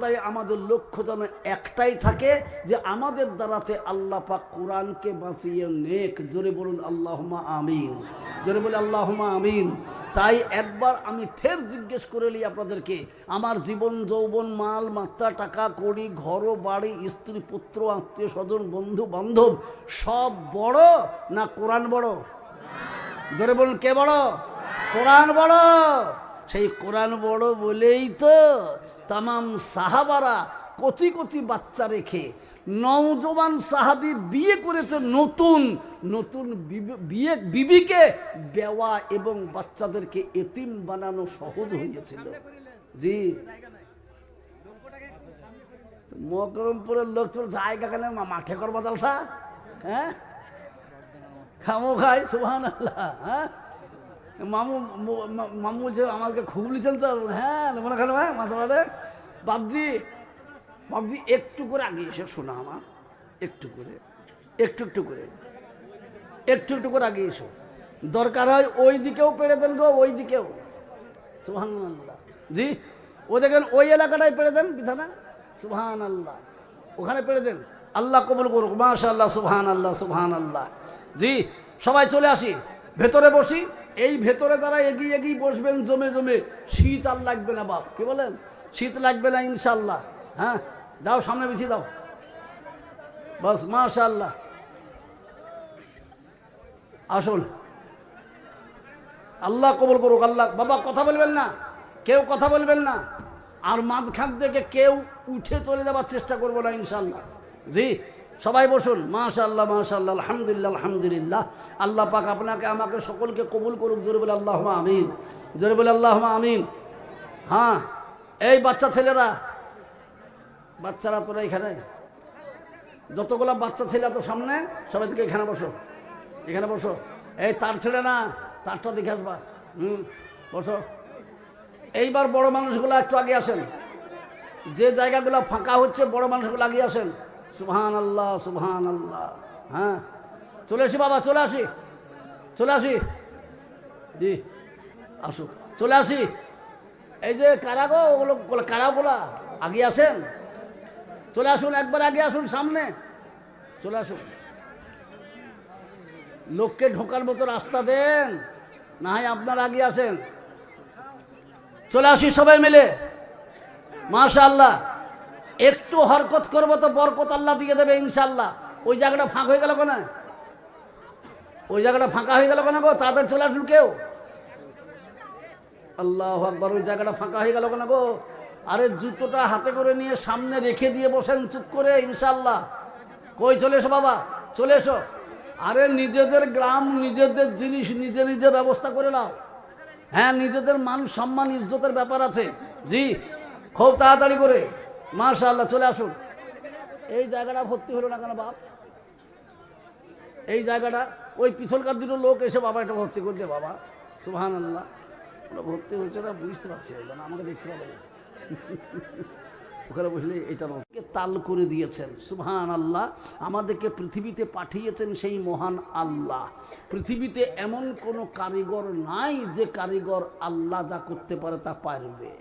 সর্বদাই আমাদের লক্ষ্য যেন একটাই থাকে যে আমাদের দ্বারাতে আল্লাহ পাক কোরআনকে বাঁচিয়ে নেক। জোরে বলুন আল্লাহমা আমিন। জোরে বলে আল্লাহমা আমিন। তাই একবার আমি ফের জিজ্ঞেস করে নিই আপনাদেরকে, আমার জীবন, যৌবন, মাল, মাত্রা, টাকা, কড়ি, ঘর, বাড়ি, স্ত্রী, পুত্র, আত্মীয় স্বজন, বন্ধু, বান্ধব, সব বড় না কোরআন বড়? জোরে বলুন, কে বড়? কোরআন বড়। সেই কোরআন বড় বলেই তো তামাম সাহাবারা কচি কচি বাচ্চা রেখে নওজওয়ান সাহাবি বিয়ে করেছে নতুন নতুন বিয়ে, বিবিকে বেওয়া এবং বাচ্চাদেরকে এতিম বানানো সহজ হয়েছিল। জি। মকরমপুরের লোক জায়গা কেন মাঠে করবা জলসা হ্যাঁ? খামো খাই সুহান আল্লাহ হ্যাঁ? মামু মামু যে আমাকে খুব লিখেন তো হ্যাঁ মনে খালো হ্যাঁ মাথা মাঠে বাবজি বাবজি একটু করে আগে এসে শোনা আমার, একটু করে, একটু একটু করে, একটু একটু করে আগে এসো। দরকার হয় ওই দিকেও পেড়ে দেন গো, ওই দিকেও। সুহান আল্লাহ জি, ও দেখেন ওই এলাকাটাই পেড়ে দেন বিধানা সুহান আল্লাহ ওখানে পেড়ে দেন। আল্লাহ কবুল করুক। মাশা আল্লাহ সুবহান আল্লাহ সুবহান আল্লাহ জি, সবাই চলে আসি। ভেতরে বসি। এই ভেতরে যারা এগিয়ে এগিয়ে বসবেন, জমে জমে, শীত আর লাগবে না বাপ। কি বলেন? শীত লাগবে না ইনশাল্লাহ হ্যাঁ? দাও, সামনে বেশি দাও। বাস মাশা আল্লাহ আসুন। আল্লাহ কবুল করুক, আল্লাহ। বাবা, কথা বলবেন না। কেউ কথা বলবেন না। আর মাঝখান থেকে কেউ উঠে চলে যাওয়ার চেষ্টা করব না ইনশাল্লাহ জি? সবাই বসুন মাশাল্লাহ মাশাল্লাহ আলহামদুলিল্লাহ আলহামদুলিল্লাহ। আল্লাহ পাক আপনাকে, আমাকে সকলকে কবুল করুক, জোরে আল্লাহ আমিন, জোরে আল্লাহ আমিন। হ্যাঁ এই বাচ্চা ছেলেরা, বাচ্চারা তোরা এখানে? যতগুলো বাচ্চা ছেলে তো সামনে, সবাই থেকে এখানে বসো এখানে বসো। এই তার ছেলে না, তারটা দেখে আসবা। হুম, বসো। এইবার বড় মানুষগুলো একটু আগে আসেন। যে জায়গাগুলো ফাঁকা হচ্ছে, বড় মানুষগুলো আগে আসেন। সুবহান আল্লাহ সুবহান আল্লাহ হ্যাঁ? চলে আসি বাবা, চলে আসি। চলে আসি। জি, আসুক। চলে আসি। এই যে কারা গো? ওগুলো ওগুলো কারা বলা? আগে আসেন। চলে আসুন, একবার আগে আসুন সামনে। চলে আসুন। লোককে ঢোকার মতো রাস্তা দেন। না হয় আপনার আগে আসেন। চলে আসি সবাই মিলে। মাশা আল্লাহ একটু হরকত করব তো বরকত আল্লাহ দিয়ে দেবে ইনশাল্লাহ ওই জায়গাটা ফাঁক হয়ে গেল কেন? ওই জায়গাটা ফাঁকা হয়ে গেল কেন গো? তাড়াতাড়ি চলে আসুন কেউ। আল্লাহ আকবর, ওই জায়গাটা ফাঁকা হয়ে গেল কেন গো? আরে জুতোটা হাতে করে নিয়ে সামনে রেখে দিয়ে বসেন চুপ করে ইনশাল্লাহ কই চলে এসো বাবা, চলে এসো। আরে নিজেদের গ্রাম, নিজেদের জিনিস, নিজে নিজে ব্যবস্থা করে নাও। হ্যাঁ নিজেদের মান সম্মান, ইজ্জতের ব্যাপার আছে। জি, খুব তাড়াতাড়ি করে। মাশাল্লাহ চলে আসুন। এই জায়গাটা ভর্তি হলো না কেন বাপ? এই জায়গাটা, ওই পিছনকার দুটো লোক এসে বাবা এটা ভর্তি করতে বাবা। সুহান আল্লাহ ভর্তি হয়েছে না বুঝতে পারছি না, আমাকে দেখতে পাবে। ওখানে বসলে এটা তাল করে দিয়েছেন সুবহান আল্লাহ আমাদেরকে পৃথিবীতে পাঠিয়েছেন সেই মহান আল্লাহ। পৃথিবীতে এমন কোনো কারিগর নাই যে কারিগর আল্লাহ যা করতে পারে তা পারবে।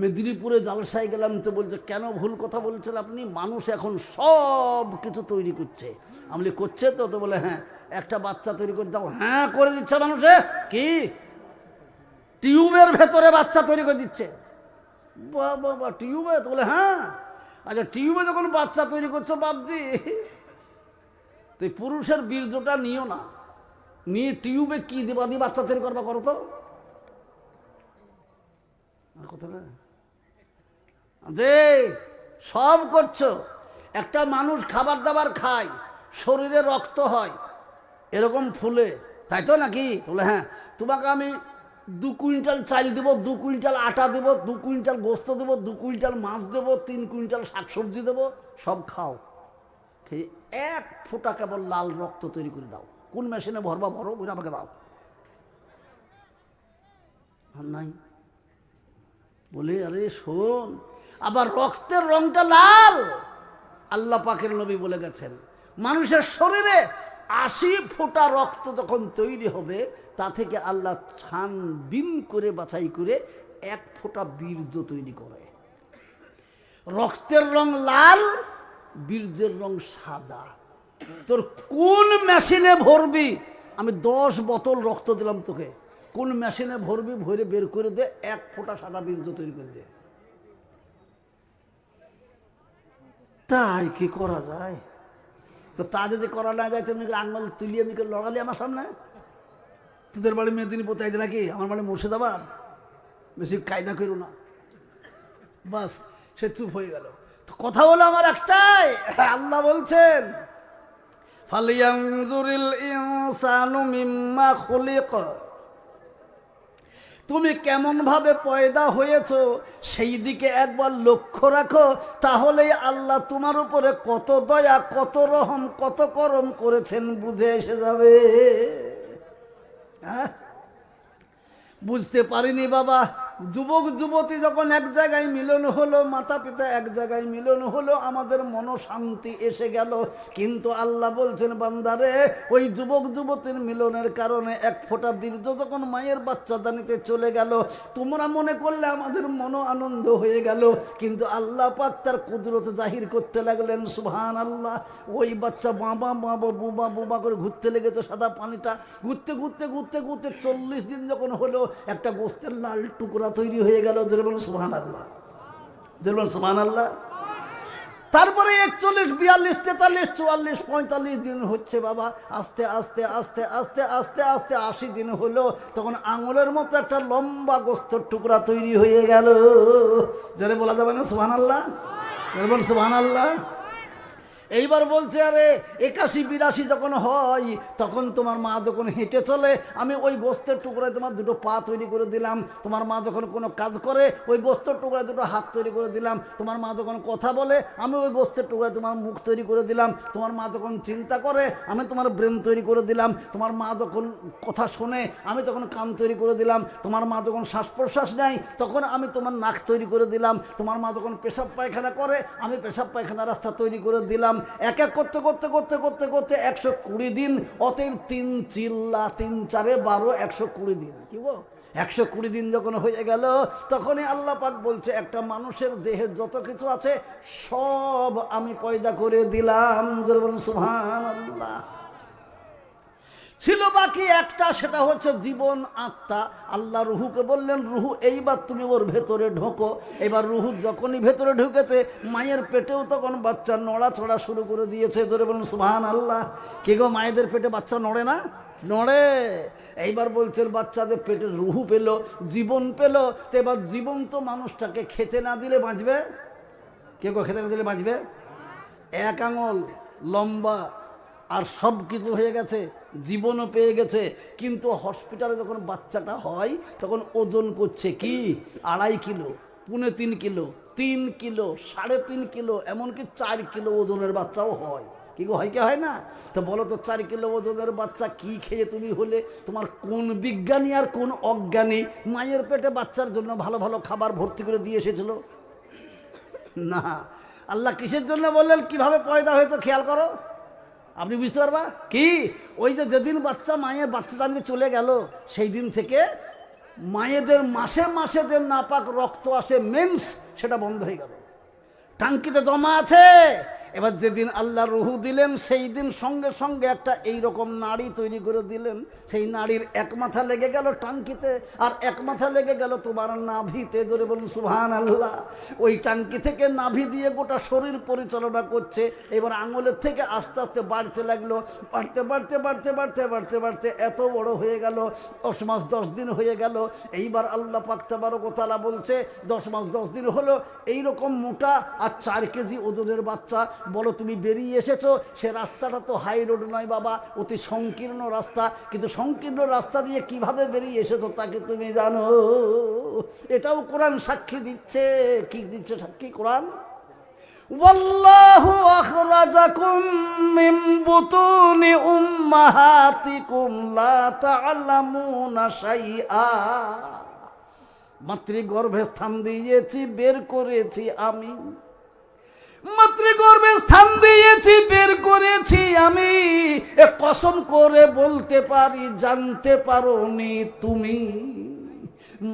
মেদিনীপুরে জালসায় গেলাম তো বলছে, কেন ভুল কথা বলছেন আপনি? মানুষ এখন সব কিছু তৈরি করছে। আমি করছে তো? তো বলে হ্যাঁ একটা বাচ্চা তৈরি করে দাও। হ্যাঁ করে দিচ্ছে মানুষে। কি? টিউবের ভেতরে বাচ্চা তৈরি করে দিচ্ছে। বা বাহ টিউবে? তো বলে হ্যাঁ। আচ্ছা টিউবে যখন বাচ্চা তৈরি করছ, বাপজি। তো পুরুষের বীর্যটা নিও না। নিয়ে টিউবে কি দেবা দিয়ে বাচ্চা তৈরি করবা করো তো? আর কথা না। যে সব করছ, একটা মানুষ খাবার দাবার খায়, শরীরে রক্ত হয়, এরকম ফুলে, তাই তো নাকি? বলে হ্যাঁ তোমাকে আমি দু কুইন্টাল চাল দেবো, দু কুইন্টাল আটা দেবো, দু কুইন্টাল গোস্ত দেবো, দু কুইন্টাল মাছ দেবো, তিন কুইন্টাল শাকসবজি দেবো, সব খাও। খেয়ে এক ফোঁটা কেবল লাল রক্ত তৈরি করে দাও। কোন মেশিনে ভরবা ভরো ওইটা আমাকে দাও। নাই। বলি, আরে শোন আবার রক্তের রংটা লাল। আল্লাহ পাকের নবী বলে গেছেন, মানুষের শরীরে আশি ফোঁটা রক্ত যখন তৈরি হবে, তা থেকে আল্লাহ ছানবিন করে, বাছাই করে এক ফোঁটা বীর্য তৈরি করে। রক্তের রং লাল, বীর্যের রং সাদা। তোর কোন মেশিনে ভরবি? আমি দশ বোতল রক্ত দিলাম তোকে। কোন মেশিনে ভরবি? ভরে বের করে দে, এক ফোঁটা সাদা বীর্য তৈরি করে দে। তাই কি করা যায়? তো তা যদি করা না যায়, তেমনি আঙুল তুলিয়ে আমি লড়ালি আমার সামনে? তোদের বাড়ি মেদিনীপুর তাই নাকি? আমার বাড়ি মুর্শিদাবাদ? বেশি কায়দা করো না। বাস, সে চুপ হয়ে গেল। তো কথা হলো আমার একটাই। আল্লাহ বলছেন, ফালিয়ানজুরিল ইনসানু মিম্মা খুলিক। তুমি কেমনভাবে পয়দা হয়েছ সেই দিকে একবার লক্ষ্য রাখো, তাহলেই আল্লাহ তোমার উপরে কত দয়া, কত রহম, কত করম করেছেন, বুঝে এসে যাবে। হ্যাঁ বুঝতে পারিনি বাবা যুবক, যুবতী যখন এক জায়গায় মিলন হলো মাতা পিতা এক জায়গায় মিলন হলো, আমাদের মনশান্তি এসে গেল। কিন্তু আল্লাহ বলছেন, বান্দারে, ওই যুবক, যুবতীর মিলনের কারণে এক ফোঁটা বীর্য যখন মায়ের বাচ্চা দানিতে চলে গেল, তোমরা মনে করলে আমাদের মনো আনন্দ হয়ে গেল। কিন্তু আল্লাহ পাক তার কুদরত জাহির করতে লাগলেন সুহান আল্লাহ ওই বাচ্চা বাবা বাবা বুবা বুবা করে ঘুরতে লেগেছে সাদা পানিটা। ঘুরতে ঘুরতে ঘুরতে ঘুরতে চল্লিশ দিন যখন হলো, একটা গোস্তের লাল টুকরা তৈরি হয়ে গেল যেরকম সুহান আল্লাহ যেরকম সুহান আল্লাহ তারপরে একচল্লিশ, বিয়াল্লিশ, তেতাল্লিশ, চুয়াল্লিশ, পঁয়তাল্লিশ দিন হচ্ছে বাবা, আস্তে আস্তে আস্তে আস্তে আস্তে আস্তে আশি দিন হলো, তখন আঙুলের মতো একটা লম্বা গোস্তর টুকরা তৈরি হয়ে গেল। যারে বলা যাবে না সুহান আল্লাহ যেরকম সুহান আল্লাহ এইবার বলছে, আরে, একাশি, বিরাশি যখন হয়, তখন তোমার মা যখন হেঁটে চলে, আমি ওই গোস্তের টুকরায় তোমার দুটো পা তৈরি করে দিলাম। তোমার মা যখন কোনো কাজ করে, ওই গোস্তের টুকরায় দুটো হাত তৈরি করে দিলাম। তোমার মা যখন কথা বলে, আমি ওই গোস্তের টুকরায় তোমার মুখ তৈরি করে দিলাম। তোমার মা যখন চিন্তা করে, আমি তোমার ব্রেন তৈরি করে দিলাম। তোমার মা যখন কথা শোনে, আমি তখন কান তৈরি করে দিলাম। তোমার মা যখন শ্বাস প্রশ্বাস নেয়, তখন আমি তোমার নাক তৈরি করে দিলাম। তোমার মা যখন পেশাব পায়খানা করে, আমি পেশাব পায়খানা রাস্তা তৈরি করে দিলাম। এক এক করতে করতে করতে করতে করতে একশো কুড়ি দিন, অতএব তিন চিল্লা, তিন চারে বারো, একশো কুড়ি দিন। কি বল একশো কুড়ি দিন যখন হয়ে গেল, তখনই আল্লাহ পাক বলছে, একটা মানুষের দেহে যত কিছু আছে, সব আমি পয়দা করে দিলাম। সুহান আল্লাহ ছিল বাকি একটা, সেটা হচ্ছে জীবন আত্মা। আল্লাহ রুহুকে বললেন, রুহু, এইবার তুমি ওর ভেতরে ঢোকো। এবার রুহু যখনই ভেতরে ঢুকেছে, মায়ের পেটেও তখন বাচ্চা নড়াচড়া শুরু করে দিয়েছে। ধরে বলুন সুহান আল্লাহ কে গো, মায়েদের পেটে বাচ্চা নড়ে না? নড়ে। এইবার বলছেন বাচ্চাদের পেটে রুহু পেল, জীবন পেল, তো এবার জীবন তো মানুষটাকে খেতে না দিলে বাঁচবে? কে গো, খেতে না দিলে বাঁচবে? এক আঙুল, লম্বা আর সব কিছু হয়ে গেছে, জীবনও পেয়ে গেছে। কিন্তু হসপিটালে যখন বাচ্চাটা হয়, তখন ওজন করছে কি? আড়াই কিলো, পুনে তিন কিলো তিন কিলো, সাড়ে তিন কিলো, এমনকি চার কিলো ওজনের বাচ্চাও হয়। কি হয় কি হয় না? তো বলো তো, চার কিলো ওজনের বাচ্চা কি খেয়ে তুমি হলে? তোমার কোন বিজ্ঞানী আর কোন অজ্ঞানী মায়ের পেটে বাচ্চার জন্য ভালো ভালো খাবার ভর্তি করে দিয়ে এসেছিল? না। আল্লাহ কিসের জন্য বললেন? কীভাবে পয়দা হয়েছে, খেয়াল করো। আপনি বুঝতে পারবা? কি? ওই যে যেদিন বাচ্চা মায়ের বাচ্চা দাঁড়িয়ে চলে গেল, সেই দিন থেকে মায়েদের মাসে মাসে যে নাপাক রক্ত আসে মেন্স সেটা বন্ধ হয়ে গেল। টাঙ্কিতে জমা আছে এবার যেদিন আল্লাহ রুহু দিলেন, সেই দিন সঙ্গে সঙ্গে একটা এই রকম নাড়ি তৈরি করে দিলেন। সেই নাড়ির এক মাথা লেগে গেল টাঙ্কিতে, আর এক মাথা লেগে গেল তোমার নাভিতে। ধরে বলুন সুহান আল্লাহ ওই টাঙ্কি থেকে নাভি দিয়ে গোটা শরীর পরিচালনা করছে। এবার আঙুলের থেকে আস্তে আস্তে বাড়তে লাগল। বাড়তে বাড়তে বাড়তে বাড়তে বাড়তে বাড়তে এত বড় হয়ে গেল। দশ মাস দশ দিন হয়ে গেল। এইবার আল্লাহ পাকতে বারো কোতালা বলছে, দশ মাস দশ দিন হলো। এই রকম মোটা আর চার কেজি ওজনের বাচ্চা। বলো তুমি বেরিয়ে এসেছো সে রাস্তাটা তো হাই রোড নয় বাবা অতি সংকীর্ণ রাস্তা কিন্তু সংকীর্ণ রাস্তা দিয়ে কিভাবে বেরিয়ে এসেছো তাকে তুমি জানো এটাও কোরআন সাক্ষী দিচ্ছে কি দিচ্ছে সাক্ষী কোরআন والله أخرجكم من بطون أمهاتكم لا تعلمون شيئا মাতৃগর্ভে স্থান দিয়েছি বের করেছি আমি মাতৃগর্ভে স্থান দিয়েছি, বের করেছি আমি। কসম করে বলতে পারি, জানতে পারো নি তুমি।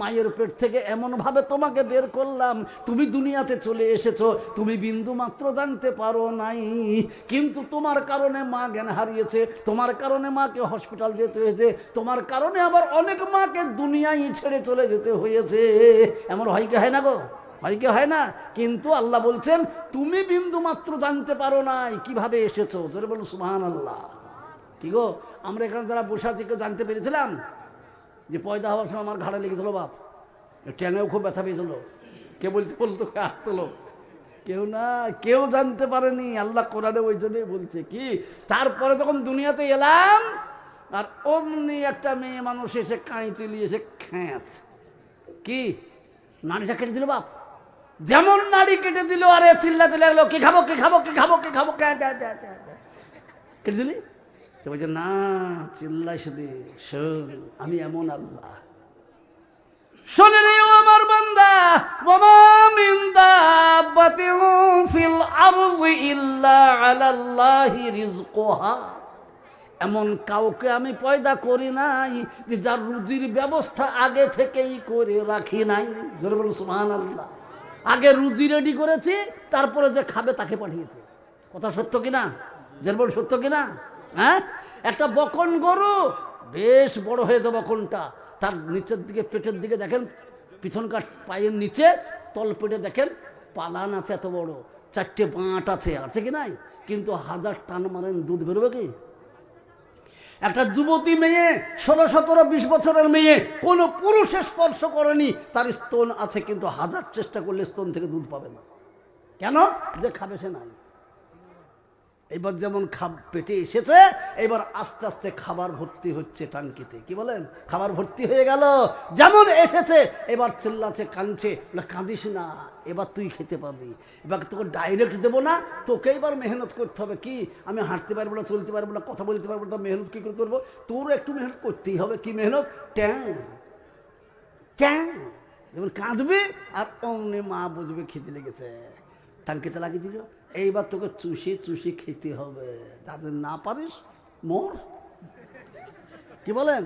মায়ের পেট থেকে এমনভাবে তোমাকে বের করলাম, তুমি দুনিয়াতে চলে এসেছ, তুমি বিন্দু মাত্র জানতে পারো নাই। কিন্তু তোমার কারণে মা জ্ঞান হারিয়েছে, তোমার কারণে মাকে হসপিটাল যেতে হয়েছে, তোমার কারণে আবার অনেক মাকে দুনিয়ায় ছেড়ে চলে যেতে হয়েছে। এমন হয় কি, হয় না গো? হয় কি, হয় না? কিন্তু আল্লাহ বলছেন, তুমি বিন্দু মাত্র জানতে পারো নাই, কীভাবে এসেছ? জোরে বলুন সুহান আল্লাহ কি গো, আমরা এখানে যারা বসে আছি, কেউ জানতে পেরেছিলাম যে পয়দা হওয়ার সময় আমার ঘাড়ে লেগেছিল বাপ? ট্যাঙেও খুব ব্যথা পেয়েছিল। কে বলছে, বলতো হাত তোলো। কেউ না, কেউ জানতে পারেনি। আল্লাহ কোরআনে ওই জন্যই বলছে কি, তারপরে যখন দুনিয়াতে এলাম, আর অমনি একটা মেয়ে মানুষ এসে কাঁচি নিয়ে এসে খেঁচ। কি? নাড়িটা কেটে দিল বাপ? যেমন নাড়ি কেটে দিল, আরে চিল্লাতে লাগল কি খাব, কে খাব কে খাব কে খাব। কেটে দিলি? তো বলছে, না চিল্লাইস রে শোন, আমি এমন আল্লাহ। শোনে রে আমার বান্দা ওমা মিন দাব্বাতিন ফিল আরজি ইল্লা আলাল্লাহি রিজকুহা। এমন কাউকে আমি পয়দা করি নাই, যে যার রুজির ব্যবস্থা আগে থেকেই করে রাখি নাই। জোরে বলুন সুবহান আল্লাহ আগে রুজি রেডি করেছি, তারপরে যে খাবে তাকে পাঠিয়েছে। কথা সত্য কিনা? বল সত্য কিনা? হ্যাঁ? একটা বকন গরু, বেশ বড় হয়েছে বকনটা। তার নিচের দিকে, পেটের দিকে দেখেন, পিছনকার পায়ের নিচে, তলপেটে দেখেন, পালান আছে এত বড়। চারটে বাঁট আছে আছে কি নাই? কিন্তু হাজার টান মারেন, দুধ বেরোবে কি? একটা যুবতী মেয়ে, ষোলো, সতেরো, বিশ বছরের মেয়ে, কোনো পুরুষে স্পর্শ করেনি, তার স্তন আছে কিন্তু হাজার চেষ্টা করলে স্তন থেকে দুধ পাবে না। কেন? যে খাবে সে নাই। এবার যেমন খাব, পেটে এসেছে, এবার আস্তে আস্তে খাবার ভর্তি হচ্ছে টাঙ্কিতে। কি বলেন? খাবার ভর্তি হয়ে গেল। যেমন এসেছে, এবার চিল্লাছে, কাঁদছে কাঁদিস না, এবার তুই খেতে পাবি। এবার তোকে ডাইরেক্ট দেবো না, তোকে এবার মেহনত করতে হবে। কি? আমি হাঁটতে পারব না, চলতে পারব না, কথা বলতে পারব না মেহনত কী করে করব? তোরও একটু মেহনত করতেই হবে। কি মেহনত? ট্যাং। ট্যাং। যেমন কাঁদবে, আর অমনি মা বুঝবে খেতে লেগেছে। টাঙ্কিতে লাগিয়ে দিল। এইবার তোকে চুষি চুষি খেতে হবে। যাদের না পারিস, মোর। কি বলেন?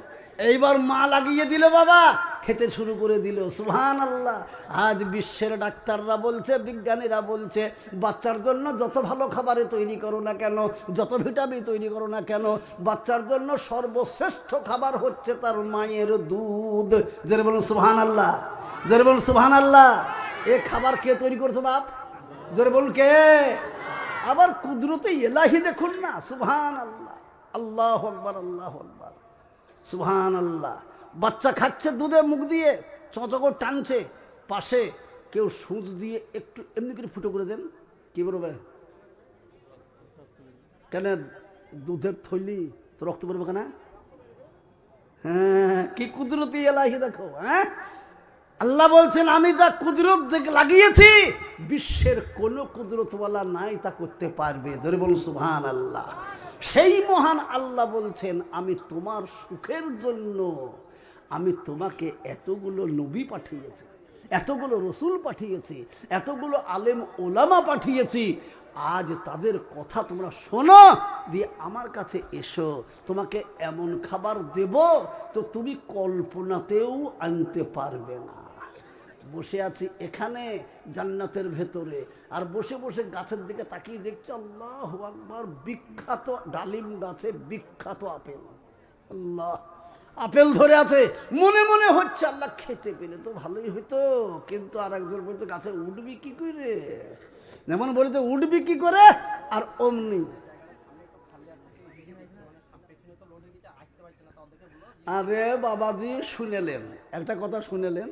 এইবার মা লাগিয়ে দিল বাবা, খেতে শুরু করে দিল। সুহান আল্লাহ আজ বিশ্বের ডাক্তাররা বলছে, বিজ্ঞানীরা বলছে, বাচ্চার জন্য যত ভালো খাবারে তৈরি করো না কেন, যত ভিটামিন তৈরি করো না কেন, বাচ্চার জন্য সর্বশ্রেষ্ঠ খাবার হচ্ছে তার মায়ের দুধ। বলুন সুহান আল্লাহ বলুন সুহান আল্লাহ এ খাবার কে তৈরি করছ বাপ? জোরে বলুন কে? আবার কুদরতে এলাহি দেখুন না সুবহান আল্লাহ আল্লাহ আকবর আল্লাহ আকবর। সুবহান আল্লাহ বাচ্চা খাচ্ছে, দুধে মুখ দিয়ে চঁচকর টানছে, পাশে কেউ সুচ দিয়ে একটু এমনি করে ফুটো করে দেন। কি বলবে? কেন দুধের থৈলি তো রক্ত পড়বে কেন? হ্যাঁ কি কুদরতি এলাহি দেখো হ্যাঁ? আল্লাহ বলছেন, আমি যা কুদরত লাগিয়েছি, বিশ্বের কোনো কুদরতওয়ালা নাই তা করতে পারবে। ধরে বলুন সুহান আল্লাহ সেই মহান আল্লাহ বলছেন, আমি তোমার সুখের জন্য, আমি তোমাকে এতগুলো নবী পাঠিয়েছি। এতগুলো রসুল পাঠিয়েছি, এতগুলো আলেম ওলামা পাঠিয়েছি, আজ তাদের কথা তোমরা শোনো, দিয়ে আমার কাছে এসো, তোমাকে এমন খাবার দেব তো তুমি কল্পনাতেও আনতে পারবে না। বসে আছি এখানে, জান্নাতের ভেতরে, আর বসে বসে গাছের দিকে তাকিয়ে দেখছি আল্লাহ আকবার, বিখ্যাত ডালিম গাছে বিখ্যাত আপেল। আল্লাহ আপেল ধরে আছে। মনে মনে হচ্ছে, আল্লাহ খেতে পেলে তো ভালোই হইতো। কিন্তু আর একজন বলতো গাছে উঠবি কি করে? যেমন বলতে উঠবি কি করে? আর অমনি আরে বাবাজি, শুনেলেন। একটা কথা শুনেলেন,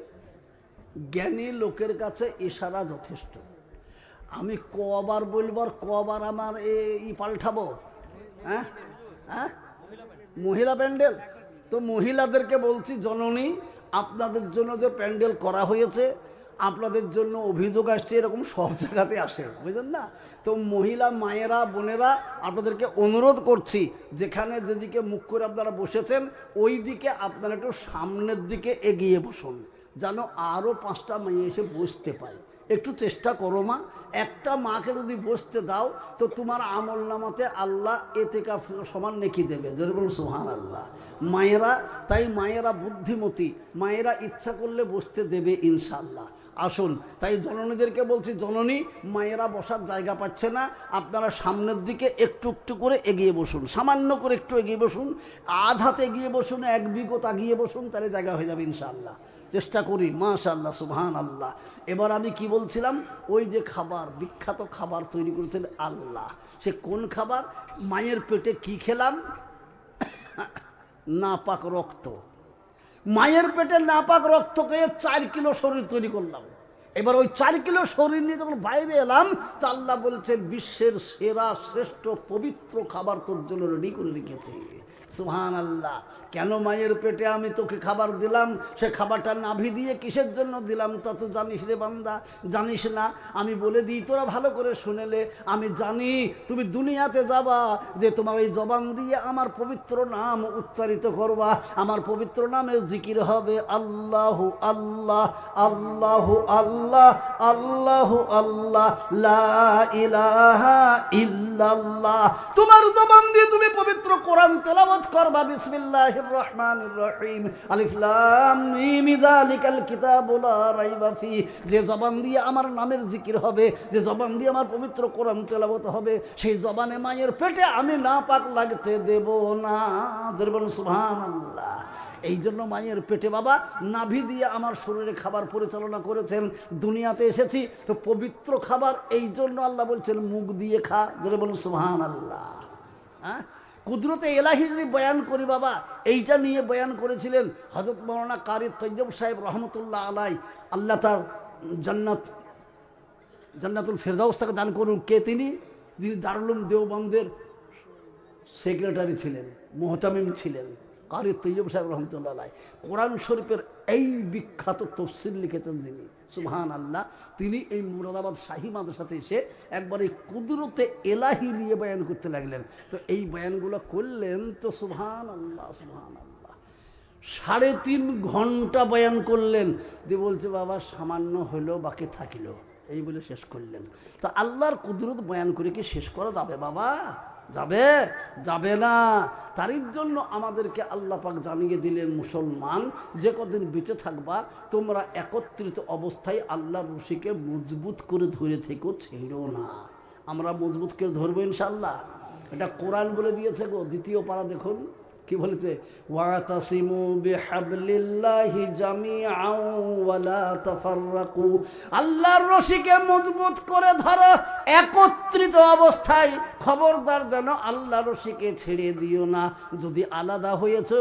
জ্ঞানী লোকের কাছে ইশারা যথেষ্ট। আমি কবার বলবার কবার আমার এই পাল্টাবো। হ্যাঁ? হ্যাঁ? মহিলা প্যান্ডেল? তো মহিলাদেরকে বলছি, জননী, আপনাদের জন্য যে প্যান্ডেল করা হয়েছে, আপনাদের জন্য অভিযোগ আসছে এরকম সব জায়গাতে আসে। বুঝলেন না? তো মহিলা মায়েরা, বোনেরা, আপনাদেরকে অনুরোধ করছি, যেখানে যেদিকে মুখ করে আপনারা বসেছেন, ওই দিকে আপনারা একটু সামনের দিকে এগিয়ে বসুন, যেন আরও পাঁচটা মেয়ে এসে বসতে পায়। একটু চেষ্টা করো মা। একটা মাকে যদি বসতে দাও, তো তোমার আমল নামাতে আল্লাহ এতে সমান নেকি দেবে। যদি বলুন সুহান আল্লাহ মায়েরা, তাই মায়েরা বুদ্ধিমতী, মায়েরা ইচ্ছা করলে বসতে দেবে ইনশাল্লাহ আসুন, তাই জননীদেরকে বলছি, জননী, মায়েরা বসার জায়গা পাচ্ছে না, আপনারা সামনের দিকে একটু একটু করে এগিয়ে বসুন। সামান্য করে একটু এগিয়ে বসুন আধাতে এগিয়ে বসুন, এক বিগত আগিয়ে বসুন, তাহলে জায়গা হয়ে যাবে ইনশাআল্লাহ। চেষ্টা করি মাশাল্লাহ সুহান আল্লাহ এবার আমি কি বলছিলাম? ওই যে খাবার, বিখ্যাত খাবার তৈরি করেছেন আল্লাহ। সে কোন খাবার? মায়ের পেটে কি খেলাম? নাপাক রক্ত। মায়ের পেটে নাপাক রক্ত খেয়ে চার কিলো শরীর তৈরি করলাম। এবার ওই চার কিলো শরীর নিয়ে যখন বাইরে এলাম, তা আল্লাহ বলছেন, বিশ্বের সেরা, শ্রেষ্ঠ, পবিত্র খাবার তোর জন্য রেডি করে রেখেছে। সুহান আল্লাহ কেন মায়ের পেটে আমি তোকে খাবার দিলাম? সে খাবারটা নাভি দিয়ে কিসের জন্য দিলাম তা তো জানিস রে বান্দা। জানিস না, আমি বলে দিই, তোরা ভালো করে শুনেলে আমি জানি তুমি দুনিয়াতে যাবা, যে তোমার এই জবান দিয়ে আমার পবিত্র নাম উচ্চারিত করবা। আমার পবিত্র নামে জিকির হবে, আল্লাহ আল্লাহ আল্লাহ আল্লাহ। আল্লাহ আল্লাহ লা ইলাহা ইল্লাল্লাহ। তোমার জবান দিয়ে তুমি পবিত্র কোরআন তেলাওয়াত করবা, বিসমিল্লাহির রহমানির রহিম। আলিফ লাম মিম, যালিকাল কিতাবু লা রাইবা ফি। যে জবান দিয়ে আমার নামের জিকির হবে, যে জবান দিয়ে আমার পবিত্র কোরআন তেলাওয়াত হবে, সেই জবানে মায়ের পেটে আমি না পাক লাগতে দেব না। সুবহানাল্লাহ। এই জন্য মায়ের পেটে বাবা নাভি দিয়ে আমার শরীরে খাবার পরিচালনা করেছেন, দুনিয়াতে এসেছি, তো পবিত্র খাবার এই জন্য আল্লাহ বলছেন, মুখ দিয়ে খা। যেটা বলুন সুহান আল্লাহ হ্যাঁ? কুদরতে এলাহি যদি বয়ান করি বাবা, এইটা নিয়ে বয়ান করেছিলেন হজরত মৌলানা কারি তৈয়ব সাহেব রহমতুল্লাহ আলাই। আল্লাহ তার জান্নাত, জান্নাতুল ফেরদাউস তাকে দান করুন। কে তিনি? যিনি দারুলুম দেওবন্দের সেক্রেটারি ছিলেন, মোহতামিম ছিলেন। কারি তৈয়ব সাহেব রহমতুল্লাহ কোরআন শরীফের এই বিখ্যাত তফসিল লিখেছেন তিনি। সুবহান আল্লাহ তিনি এই মুরাদাবাদ শাহী মাদ্রাসাতে এসে একবার এই কুদরতে এলাহি নিয়ে বয়ান করতে লাগলেন। তো এই বয়ানগুলো করলেন তো সুবহান আল্লাহ সুহান আল্লাহ সাড়ে তিন ঘণ্টা বয়ান করলেন। দিয়ে বলছে, বাবা, সামান্য হলো বাকি থাকিল। এই বলে শেষ করলেন। তো আল্লাহর কুদরত বয়ান করে কি শেষ করা যাবে বাবা? যাবে? যাবে না। তারই জন্য আমাদেরকে আল্লাহ পাক জানিয়ে দিলেন, মুসলমান, যে কদিন বেঁচে থাকবা, তোমরা একত্রিত অবস্থায় আল্লাহ রশিকে মজবুত করে ধরে থেকো, ছেড়ো না। আমরা মজবুত করে ধরবো ইনশাল্লাহ এটা কোরআন বলে দিয়েছে গো, দ্বিতীয় পারা দেখুন। কি বলেছে? ওয়াতাসিমু বিহাবলিল্লাহি জামিআন ওয়ালা তাফাররাকু। আল্লাহর রশিকে মজবুত করে ধরো, একত্রিত অবস্থায় খবরদার যেন আল্লাহর রশিকে ছেড়ে দিও না। যদি আলাদা হয়েছে,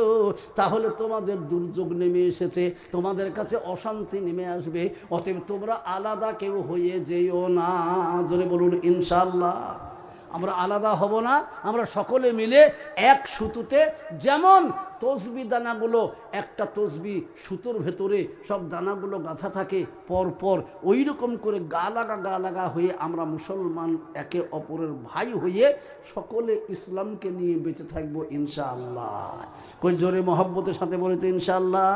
তাহলে তোমাদের দুর্যোগ নেমে এসেছে, তোমাদের কাছে অশান্তি নেমে আসবে। অতএব তোমরা আলাদা কেউ হয়ে যেও না। জোরে বলুন ইনশাল্লাহ আমরা আলাদা হব না, আমরা সকলে মিলে এক সুতুতে যেমন তসবি দানাগুলো, একটা তসবি সুতোর ভেতরে সব দানাগুলো গাঁথা থাকে পর পর ওই রকম করে গা লাগা গা লাগা হয়ে আমরা মুসলমান একে অপরের ভাই হয়ে সকলে ইসলামকে নিয়ে বেঁচে থাকব ইনশাআল্লাহ। কই জোরে মহব্বতের সাথে বলেছে ইনশাআল্লাহ।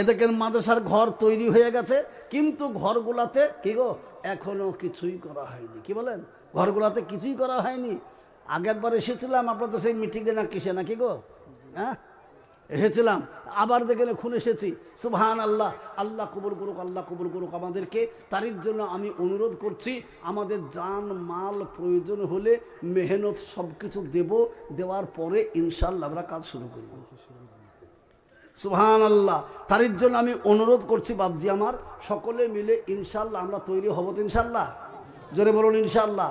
এদেরকে মাদ্রাসার ঘর তৈরি হয়ে গেছে, কিন্তু ঘরগুলাতে কি গো, এখনও কিছুই করা হয়নি। কি বলেন? ঘরগুলাতে কিছুই করা হয়নি। আগের বার এসেছিলাম, আপনাদের সেই মিটিংয়ে না কিসে নাকি গো? হ্যাঁ? এসেছিলাম, আবার দেখেন খুন এসেছি। সুবহান আল্লাহ আল্লাহ কবুল করুক, আল্লাহ কবুল করুক আমাদেরকে। তারির জন্য আমি অনুরোধ করছি, আমাদের জান মাল প্রয়োজন হলে মেহনত সব কিছু দেব। দেওয়ার পরে ইনশাল্লাহ আমরা কাজ শুরু করব। সুবহান আল্লাহ তারির জন্য আমি অনুরোধ করছি বাবজি আমার, সকলে মিলে ইনশাল্লাহ আমরা তৈরি হব তো ইনশাল্লাহ জোরে বলুন ইনশাল্লাহ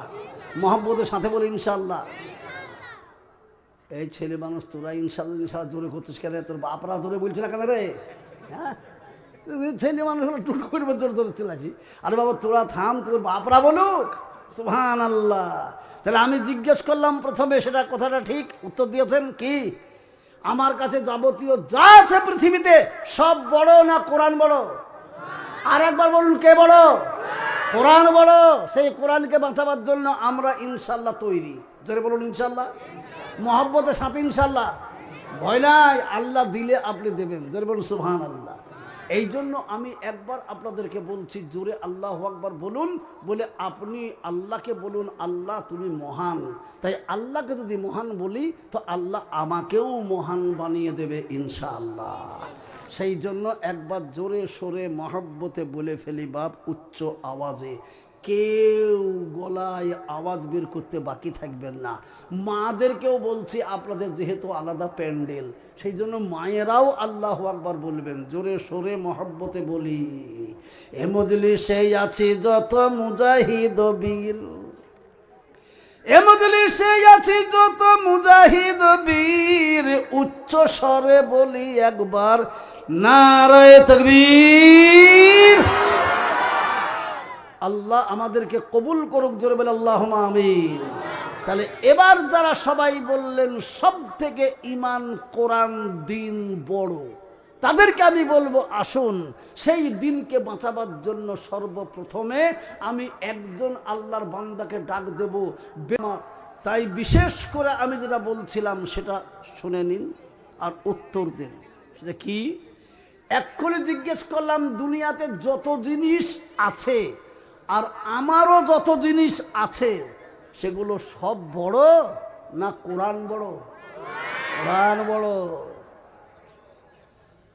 মহব্বতের সাথে বলুন ইনশাল্লাহ এই ছেলে মানুষ তোরা ইনশাল্লাহ ইনশাল্লাহ জোরে করছিস কেন? তোর বাপরা জোরে বলছে না কেন রে? হ্যাঁ? ছেলে মানুষ হলো টুট করবে জোরে জোরে চলেছি আরে বাবা, তোরা থাম তোর বাপরা বলুক। সুহান আল্লাহ তাহলে আমি জিজ্ঞেস করলাম প্রথমে, সেটা কথাটা ঠিক উত্তর দিয়েছেন কি? আমার কাছে যাবতীয় যা আছে পৃথিবীতে, সব বড় না কোরআন বড়? আর একবার বলুন, কে বড়? কোরআন বলো, সেই কোরআনকে বাঁচাবার জন্য আমরা ইনশাল্লাহ তৈরি। জোরে বলুন ইনশাল্লাহ। মহব্বতের সাথে ইনশাল্লাহ। ভয় নাই, আল্লাহ দিলে আপনি দেবেন। জোরে বলুন সুহান আল্লাহ এই জন্য আমি একবার আপনাদেরকে বলছি, জোরে আল্লাহ আকবার বলুন, বলে আপনি আল্লাহকে বলুন, আল্লাহ তুমি মহান। তাই আল্লাহকে যদি মহান বলি, তো আল্লাহ আমাকেও মহান বানিয়ে দেবে ইনশাআল্লাহ। সেই জন্য একবার জোরে সোরে মহব্বতে বলে ফেলি বাপ, উচ্চ আওয়াজে। কেউ গলায় আওয়াজ বের করতে বাকি থাকবেন না। মাদেরকেও বলছি, আপনাদের যেহেতু আলাদা প্যান্ডেল, সেই জন্য মায়েরাও আল্লাহ আকবার বলবেন, জোরে সোরে মহব্বতে বলি, এ মজলি সেই আছি যত মুজাহিদ বীর। এ মজলিসে আছি যত মুজাহিদ বীর, উচ্চ স্বরে বলি একবার, নারায় আল্লাহ আমাদেরকে কবুল করুক, জোরে বলে আল্লাহ আমিন। তাহলে এবার যারা সবাই বললেন সব থেকে ইমান কোরআন দিন বড়। তাদেরকে আমি বলব, আসুন, সেই দিনকে বাঁচাবার জন্য সর্বপ্রথমে আমি একজন আল্লাহর বান্দাকে ডাক দেব, বেমার। তাই বিশেষ করে আমি যেটা বলছিলাম সেটা শুনে নিন আর উত্তর দিন। সেটা কি? এক্ষুনি জিজ্ঞেস করলাম, দুনিয়াতে যত জিনিস আছে আর আমারও যত জিনিস আছে, সেগুলো সব বড় না কোরআন বড়? কোরআন বড়।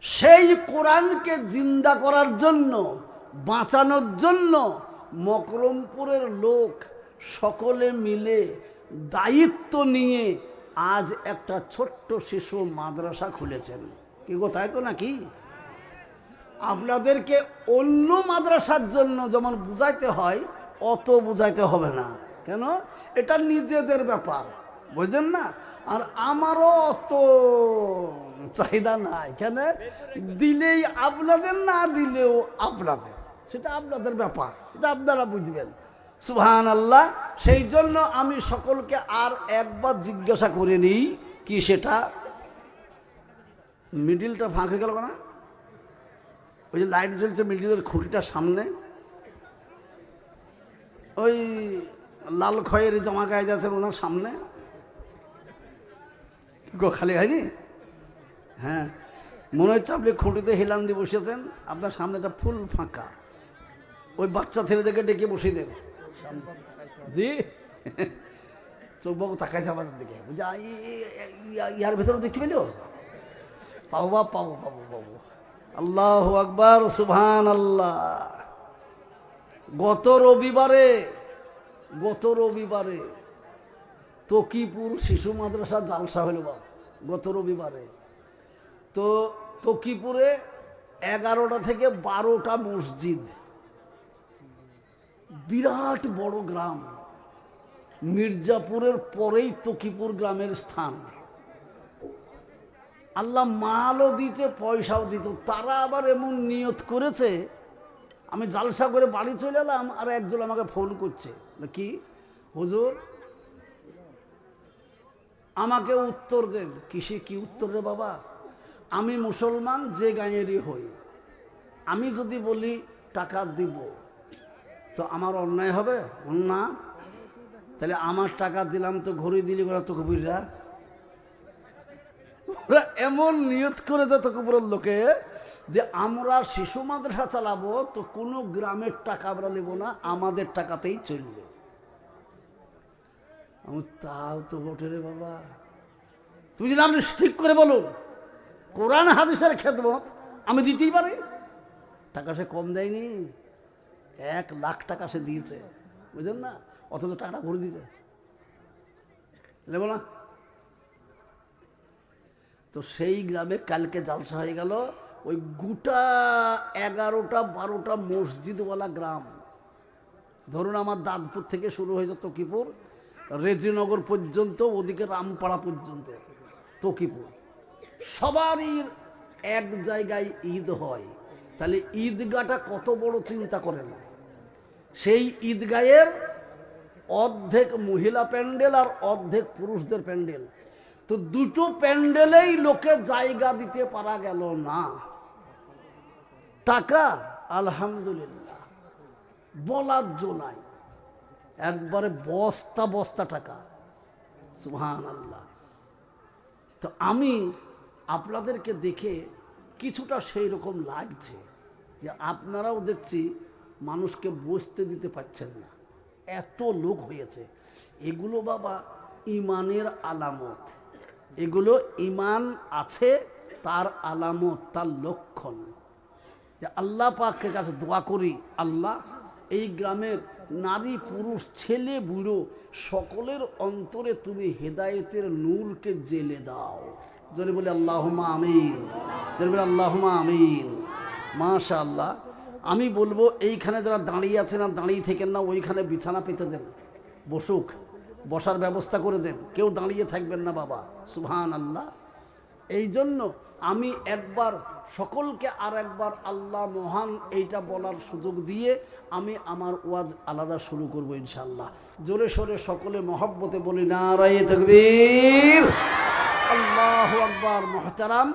সেই কোরআনকে জিন্দা করার জন্য, বাঁচানোর জন্য মকরমপুরের লোক সকলে মিলে দায়িত্ব নিয়ে আজ একটা ছোট্ট শিশু মাদ্রাসা খুলেছেন। কি তাই তো নাকি? আপনাদেরকে অন্য মাদ্রাসার জন্য যেমন বুঝাইতে হয়, অত বুঝাইতে হবে না। কেন? এটা নিজেদের ব্যাপার। বুঝলেন না? আর আমারও অত চাহিদা নাই, কেন? দিলেই আপনাদের, না দিলেও আপনাদের। সেটা আপনাদের ব্যাপার, এটা আপনারা বুঝবেন। সুহান আল্লাহ সেই জন্য আমি সকলকে আর একবার জিজ্ঞাসা করে নিই, কি সেটা? মিডিলটা ফাঁকে গেল না ওই যে লাইট জ্বলছে মিডিলের খুঁটিটার সামনে। ওই লাল খয়ের জামা গায়ে যাচ্ছেন ওনার সামনে। গো খালি হয়নি? হ্যাঁ। মনে হচ্ছে আপনি খুঁটিতে হিলান দিয়ে বসেছেন আপনার সামনেটা ফুল ফাঁকা। ওই বাচ্চা ছেলেদেরকে ডেকে বসিয়ে দেন জি। চোখ বাবু তাকাইছে আমাদের দিকে। বুঝা ইয়ার ভেতরে দেখতে পেল? পাবো বা পাবো পাবো পাবো। আল্লাহ আকবার সুবহান আল্লাহ গত রবিবারে গত রবিবারে। তকিপুর শিশু মাদ্রাসা জালসা হলো বাবা, গত রবিবারে। তো তকিপুরে এগারোটা থেকে বারোটা মসজিদ। বিরাট বড় গ্রাম। মির্জাপুরের পরেই তকিপুর গ্রামের স্থান। আল্লাহ মালও দিতে, পয়সাও দিত। তারা আবার এমন নিয়ত করেছে, আমি জালসা করে বাড়ি চলে এলাম আর একজন আমাকে ফোন করছে। কি? হুজুর আমাকে উত্তর দেন কিসে কি উত্তর রে বাবা? আমি মুসলমান, যে গাঁয়েরই হই। আমি যদি বলি, টাকা দিব, তো আমার অন্যায় হবে? না। তাহলে আমার টাকা দিলাম তো ঘড়ি দিলি বলে তো কবিররা। ওরা এমন নিয়ত করে দেয় তকবুরের লোকে, যে আমরা শিশু মাদ্রাসা চালাবো, তো কোনো গ্রামের টাকা আমরা নেব না, আমাদের টাকাতেই চলবে। আমি তাও তো বটে রে বাবা। তুমি যদি আপনি ঠিক করে বলুন কোরআন হাদিসের খেদমত আমি দিতেই পারি? টাকা সে কম দেয়নি। এক লাখ টাকা সে দিয়েছে, বুঝলেন না? অথচ টাকাটা ঘুরে দিতে নেব না তো সেই গ্রামে কালকে জালসা হয়ে গেল, ওই গোটা এগারোটা বারোটা মসজিদওয়ালা গ্রাম। ধরুন আমার দাঁতপুর থেকে শুরু হয়েছে তকিপুর রেজিনগর পর্যন্ত, ওদিকে রামপাড়া পর্যন্ত, তকিপুর। সবারই এক জায়গায় ঈদ হয়। তাহলে ঈদগাটা কত বড় চিন্তা করেন? সেই ঈদগাহের অর্ধেক মহিলা প্যান্ডেল আর অর্ধেক পুরুষদের প্যান্ডেল। তো দুটো প্যান্ডেলেই লোকে জায়গা দিতে পারা গেল না। টাকা, আলহামদুলিল্লাহ। বলার জো নাই। একবারে বস্তা বস্তা টাকা। সুহান আল্লাহ তো আমি আপনাদেরকে দেখে কিছুটা সেই রকম লাগছে যে আপনারাও দেখছি মানুষকে বসতে দিতে পারছেন না। এত লোক হয়েছে। এগুলো বাবা ইমানের আলামত। এগুলো ইমান আছে, তার আলামত, তার লক্ষণ। যে আল্লাহ পাকের কাছে দোয়া করি, আল্লাহ এই গ্রামের নারী, পুরুষ, ছেলে, বুড়ো, সকলের অন্তরে তুমি হেদায়েতের নূরকে জেলে দাও। যদি বলে আল্লাহমা আমিন। যদি বলে আল্লাহমা আমিন। মাশা আল্লাহ আমি বলব এইখানে যারা দাঁড়িয়ে আছেন আর দাঁড়িয়ে থেকেন না, ওইখানে বিছানা পেতে দেন। বসুক। বসার ব্যবস্থা করে দেন। কেউ দাঁড়িয়ে থাকবেন না বাবা। সুহান আল্লাহ এই জন্য আমি একবার সকলকে আর একবার আল্লাহ মহান এইটা বলার সুযোগ দিয়ে আমি আমার ওয়াজ আলাদা শুরু করব ইনশাল্লাহ জোরে সোরে সকলে মহব্বতে বলি না রায় তকবীর। আল্লাহ আকবর, মহতারাম।